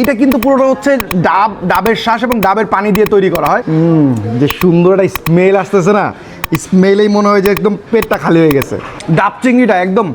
এইটা কিন্তু পুরোটা হচ্ছে ডাব ডাবের শ্বাস এবং ডাবের পানি দিয়ে তৈরি করা হয়। যে সুন্দর একটা স্মেল আসতেছে না স্মেলেই মনে হয় যে একদম পেটটা খালি হয়ে গেছে। ডাব চিংড়িটা একদম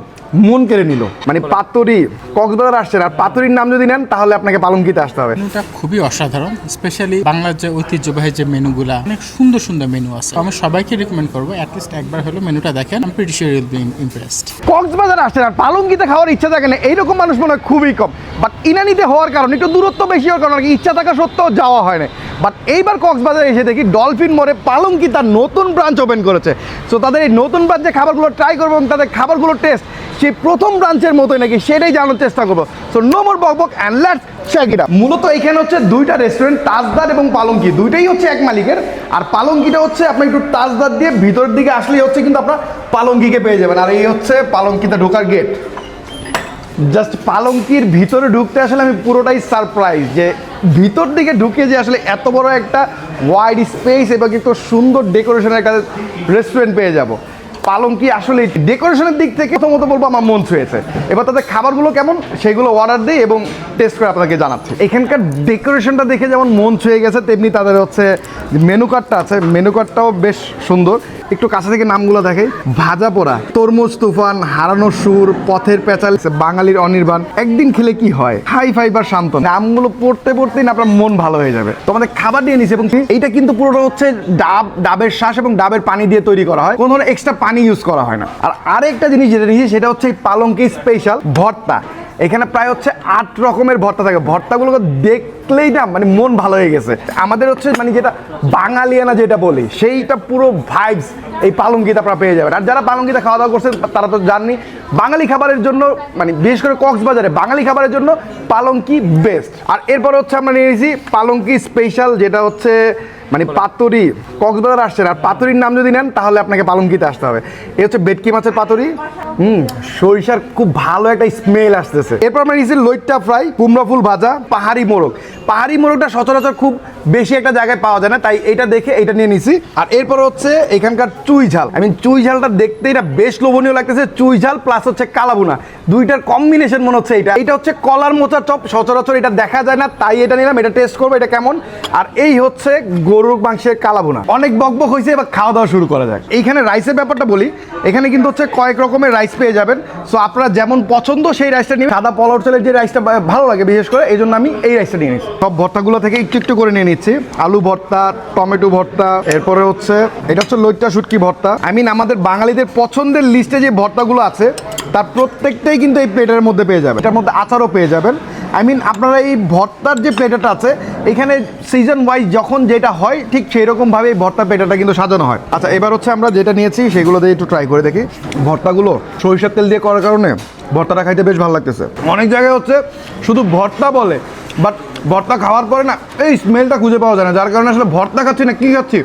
মন কেড়ে নিল। মানে পাতুরি কক্সবাজার আসছেন আর পাতুরির নাম যদি নেন তাহলে আপনাকে পালঙ্কিতে আসতে হবে। মেনুটা খুবই অসাধারণ স্পেশালি বাংলার যে ঐতিহ্যবাহী যে মেনুগুলা অনেক সুন্দর সুন্দর মেনু আছে। আমি সবাইকে রেকমেন্ড করব অ্যাটলিস্ট একবার হলো মেনুটা দেখেন। আমি pretty sure will be impressed Cox's Bazar আসছেন আর পালঙ্কিতে খাওয়ার ইচ্ছা থাকে না এইরকম মানুষ মনে হয় খুবই কম। বাট ইনানিতে হওয়ার কারণে, একটু দূরত্ব বেশি হওয়ার কারণে ইচ্ছা থাকা সত্ত্বেও যাওয়া হয় না বাট এইবার কক্সবাজারে এসে দেখি ডলফিন মোড়ে পালঙ্কি তার নতুন ব্রাঞ্চ ওপেন করেছে। সো তাদের এই নতুন ব্রাঞ্চে খাবারগুলো ট্রাই করব এবং তাদের খাবারগুলোর টেস্ট সেই প্রথম ব্রাঞ্চের মতোই নাকি সেটাই জানার চেষ্টা করব। সো নো মোর বক বক অ্যান্ড লেটস চেক ইট মূলত এখানে হচ্ছে দুইটা রেস্টুরেন্ট তাজদার এবং পালঙ্কি। দুইটাই হচ্ছে এক মালিকের, আর পালঙ্কিটা হচ্ছে আপনি একটু তাজদার দিয়ে ভিতরের দিকে আসলেই হচ্ছে কিন্তু আপনার পালঙ্কিকে পেয়ে যাবেন। আর এই হচ্ছে পালঙ্কিতে ঢোকার গেট জাস্ট পালঙ্কির ভিতরে ঢুকতে আসলে আমি পুরোটাই সারপ্রাইজ যে ভিতর দিকে ঢুকে যে আসলে এত বড় একটা ওয়াইড স্পেস এবং একটু সুন্দর ডেকোরেশনের কাছে রেস্টুরেন্ট পেয়ে যাব। পালঙ্কি আসলে ডেকোরেশনের দিক থেকে প্রথমত বলব আমার মন ছুঁয়েছে। এবার তাদের খাবারগুলো কেমন সেগুলো অর্ডার দিই এবং টেস্ট করে আপনাকে জানাচ্ছি। এখানকার ডেকোরেশনটা দেখে যেমন মন ছুঁয়ে গেছে, তেমনি তাদের হচ্ছে মেনু কার্ডটা আছে। মেনু কার্ডটাও বেশ সুন্দর। একটু কাছে থেকে নামগুলো দেখে ভাজা পোড়া, তরমুজ তুফান হারানোর সুর, পথের পেঁচাল বাঙালির অনির্বাণ। একদিন খেলে কি হয়? হাই ফাইবার শান্ত। নামগুলো পড়তে পড়তেই না আপনার মন ভালো হয়ে যাবে। তোমাদের খাবার দিয়ে নিছে এবং এইটা কিন্তু পুরোটা হচ্ছে ডাব, ডাবের শ্বাস এবং ডাবের পানি দিয়ে তৈরি করা হয়। কোনো ধরনের এক্সট্রা পানি ইউজ করা হয় না। আর আরেকটা জিনিস যেটা নিয়েছি, সেটা হচ্ছে পালঙ্কি স্পেশাল ভর্তা। এখানে প্রায় হচ্ছে আট রকমের ভর্তা থাকে। ভর্তাগুলোকে দেখলেই না মানে মন ভালো হয়ে গেছে। আমাদের হচ্ছে মানে যেটা বাঙালিয়ানা যেটা বলি, সেইটা পুরো ভাইবস এই পালঙ্কিতে আপনারা পেয়ে যাবেন। আর যারা পালঙ্কিতে খাওয়া দাওয়া করছেন, তারা তো জাননি, বাঙালি খাবারের জন্য মানে বিশেষ করে কক্সবাজারে, বাঙালি খাবারের জন্য পালঙ্কি বেস্ট আর এরপর হচ্ছে আমরা নিয়ে নিয়েছি পালঙ্কি স্পেশাল যেটা হচ্ছে মানে পাতুরি, কক্সবাজার আসছেন, আর পাতুরির নাম যদি নেন, তাহলে আপনাকে পালঙ্কিতে আসতে হবে। এ হচ্ছে বেটকি মাছের পাতুরি। হুম, সরিষার খুব ভালো একটা স্মেল আসতেছে। এরপর আমরা নিয়েছি লইট্টা ফ্রাই কুমড়া ফুল ভাজা, পাহাড়ি মোরগ। পাহাড়ি মোরগটা সচরাচর খুব বেশি একটা জায়গায় পাওয়া যায় না, তাই এটা দেখে এটা নিয়ে নিছি। আর এরপর হচ্ছে এখানকার চুই ঝাল। আই মিন চুই ঝালটা দেখতে এটা বেশ লোভনীয় লাগতেছে, চুই ঝাল প্লাস হচ্ছে কালাবুনা দুইটার কম্বিনেশন মনে হচ্ছে এটা। এটা হচ্ছে কলার মোচা চপ, সচরাচর এটা দেখা যায় না, তাই এটা নিলাম, এটা টেস্ট করব, এটা কেমন? আর এই হচ্ছে গরুর মাংসের কালাবুনা অনেক বক বকবক হয়েছে এবার খাওয়া দাওয়া শুরু করা যাক। এইখানে রাইসের ব্যাপারটা বলি, এখানে কিন্তু হচ্ছে কয়েক রকমের রাইস পেয়ে যাবেন। সো আপনারা যেমন পছন্দ সেই রাইসটা নিয়ে সাদা পলার চালের যে রাইসটা ভালো লাগে বিশেষ করে, এই জন্য আমি এই রাইসটা নিয়ে নিচ্ছি সব ভর্তাগুলো থেকে একটু একটু করে নিয়ে নিচ্ছি। আলু ভর্তা, টমেটো ভর্তা, এরপরে হচ্ছে, এটা হচ্ছে লইট্টা শুটকি ভর্তা। আই মিন আমাদের বাঙালিদের পছন্দের লিস্টে যে ভর্তাগুলো আছে, তার প্রত্যেকটাই কিন্তু এই প্লেটের মধ্যে পেয়ে যাবেন। এটার মধ্যে আচারও পেয়ে যাবেন। আই মিন আপনারা এই ভর্তার যে প্লেটারটা আছে, এখানে সিজন ওয়াইজ যখন যেটা হয়, ঠিক সেই রকমভাবে এই ভর্তা প্লেটারটা কিন্তু সাজানো হয়। আচ্ছা এবার হচ্ছে আমরা যেটা নিয়েছি, সেগুলো দিয়ে একটু ট্রাই করে দেখি। ভর্তাগুলো সরিষার তেল দিয়ে করার কারণে ভর্তাটা খাইতে বেশ ভালো লাগতেছে। অনেক জায়গায় হচ্ছে শুধু ভর্তা বলে বাট ভর্তা খাওয়ার পরে না, এই স্মেলটা খুঁজে পাওয়া যায় না, যার কারণে আসলে ভর্তা খাচ্ছি না, কী খাচ্ছি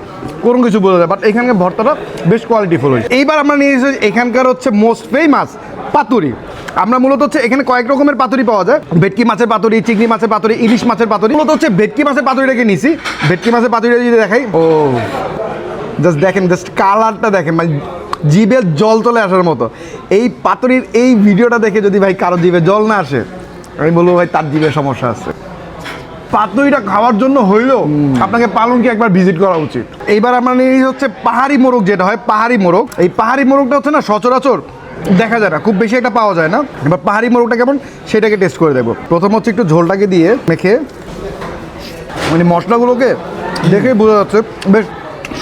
কোনো কিছু বোঝা যায় বাট এখানকার ভর্তাটা বেশ কোয়ালিটিফুল হয়েছে। এইবার আমরা নিয়ে এসেছি এখানকার হচ্ছে মোস্ট ফেমাস পাতুরি। আমরা মূলত হচ্ছে এখানে কয়েক রকমের পাতুরি পাওয়া যায়, ভেটকি মাছের পাতুরি, চিংড়ি মাছের পাতুরি, ইলিশ মাছের পাতুরি, মূলত হচ্ছে ভেটকি মাছের পাতুরিটাকে নিছি। ভেটকি মাছের পাতুরিটা যদি দেখাই, ও জাস্ট দেখেন জাস্ট কালারটা দেখেন মানে জিভের জল চলে আসার মতো। এই পাতুরির এই ভিডিওটা দেখে যদি ভাই কারও জিভে জল না আসে, আমি বলব ভাই তার জিভে সমস্যা আছে। পাতুরিটা খাওয়ার জন্য হইলেও আপনাকে পালনকে একবার ভিজিট করা উচিত। এইবার আমরা নিয়ে হচ্ছে পাহাড়ি মোরগ যেটা হয় পাহাড়ি মোরগ। এই পাহাড়ি মোরগটা হচ্ছে না সচরাচর দেখা যায় না খুব বেশি একটা পাওয়া যায় না। এবার পাহাড়ি মোরগটা কেমন সেটাকে টেস্ট করে দেবো প্রথম হচ্ছে একটু ঝোলটাকে দিয়ে মেখে মানে মশলাগুলোকে দেখেই বোঝা যাচ্ছে বেশ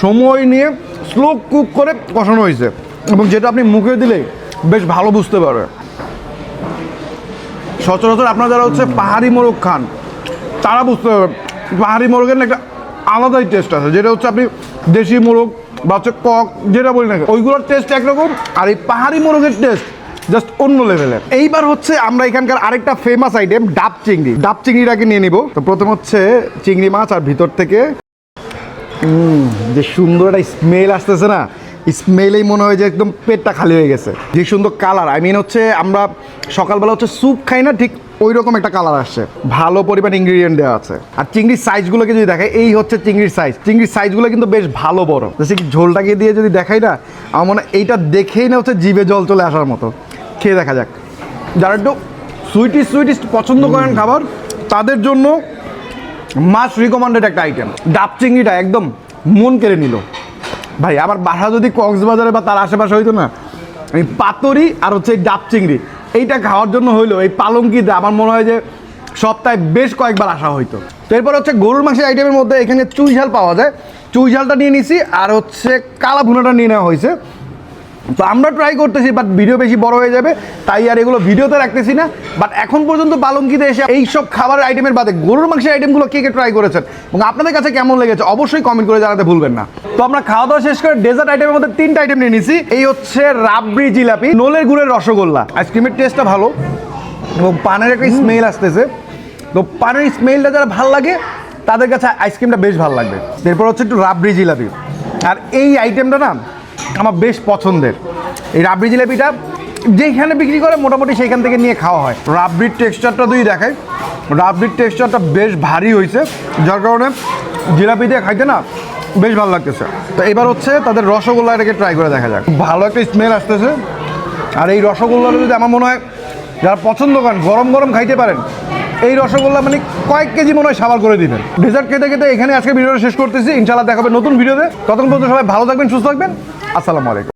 সময় নিয়ে স্লো কুক করে কষানো হয়েছে। এবং যেটা আপনি মুখে দিলেই বেশ ভালো বুঝতে পারবে সচরাচর আপনারা যারা হচ্ছে পাহাড়ি মোরগ খান তারা বুঝতে পারবেন পাহাড়ি মোরগের একটা আলাদাই টেস্ট আছে। যেটা হচ্ছে আপনি দেশি মোরগ বা হচ্ছে কক, যেটা বলি না ওইগুলোর টেস্ট একরকম আর এই পাহাড়ি মোরগের টেস্ট জাস্ট অন্য লেভেলের এইবার হচ্ছে আমরা এখানকার আরেকটা ফেমাস আইটেম ডাব চিংড়ি। ডাব চিংড়িটাকে নিয়ে নিব। তো প্রথম হচ্ছে চিংড়ি মাছ আর ভিতর থেকে যে সুন্দর একটা স্মেল আসতেছে না। স্মেলেই মনে হয় যে একদম পেটটা খালি হয়ে গেছে। যে সুন্দর কালার। আই মিন হচ্ছে আমরা সকালবেলা হচ্ছে স্যুপ খাই না ঠিক ওই রকম একটা কালার আসছে। ভালো পরিমাণ ইনগ্রিডিয়েন্ট দেওয়া আছে। আর চিংড়ির সাইজগুলোকে যদি দেখাই এই হচ্ছে চিংড়ির সাইজ চিংড়ির সাইজগুলো কিন্তু বেশ ভালো বড়। কি ঝোলটাকে দিয়ে যদি দেখাই না আমার মনে হয় এইটা দেখেই না হচ্ছে জিভে জল চলে আসার মতো। খেয়ে দেখা যাক। যারা একটু সুইটিস সুইটিস পছন্দ করেন খাবার তাদের জন্য মাস্ট রিকমান্ডেড একটা আইটেম ডাব চিংড়িটা একদম মন কেড়ে নিল। ভাই আমার বাসা যদি কক্সবাজারে বা তার আশেপাশে হইতো না, এই পাতরি আর হচ্ছে ডাব চিংড়ি, এইটা খাওয়ার জন্য হইল এই পালঙ্কিতে আমার মনে হয় যে সপ্তাহে বেশ কয়েকবার আসা হইতো। তো এরপর হচ্ছে গরুর মাংসের আইটেমের মধ্যে এখানে চুই ঝাল পাওয়া যায়। চুই ঝালটা নিয়ে নিছি আর হচ্ছে কালা ভুনাটা নিয়ে নেওয়া হয়েছে। তো আমরা ট্রাই করতেছি বাট ভিডিও বেশি বড় হয়ে যাবে, তাই আর এগুলো ভিডিওতে রাখতেছি না। বাট এখন পর্যন্ত পালঙ্কিতে এসে এই সব খাবারের আইটেমের বাদে গরুর মাংসের আইটেমগুলো কে কে ট্রাই করেছেন? এবং আপনাদের কাছে কেমন লেগেছে? অবশ্যই কমেন্ট করে জানাতে ভুলবেন না। তো আমরা খাওয়া দাওয়া শেষ করে ডেজার্ট আইটেমের মধ্যে তিনটা আইটেম নিয়ে নিছি। এই হচ্ছে রাবড়ি জিলাপি, নোলের গুড়ের রসগোল্লা। আইসক্রিমের টেস্টটা ভালো, এবং পানের একটা স্মেল আসতেছে। তো পানের স্মেলটা যারা ভালো লাগে, তাদের কাছে আইসক্রিমটা বেশ ভালো লাগবে। এরপর হচ্ছে একটু রাবড়ি জিলাপি। আর এই আইটেমটা না আমার বেশ পছন্দের। এই রাবড়ি জিলাপিটা যেখানে বিক্রি করে মোটামুটি সেইখান থেকে নিয়ে খাওয়া হয়। রাবড়ির টেক্সচারটা দুই দেখায় রাবড়ির টেক্সচারটা বেশ ভারী হয়েছে যার কারণে জিলাপি দিয়ে খাইতে না বেশ ভালো লাগতেছে। তো এবার হচ্ছে তাদের রসগোল্লা এটাকে ট্রাই করে দেখা যাক। ভালো একটা স্মেল আসতেছে। আর এই রসগোল্লাটা যদি আমার মনে হয় যারা পছন্দ করেন, গরম গরম খাইতে পারেন, এই রসগোল্লা মানে কয়েক কেজি মনে হয় সাবার করে দিবেন। ডেজার্ট খেতে খেতে এখানে আজকে ভিডিওটা শেষ করতেছি। ইনশাল্লাহ দেখাবে নতুন ভিডিওতে। ততক্ষণ পর্যন্ত সবাই ভালো থাকবেন, সুস্থ থাকবেন। আসসালামু আলাইকুম।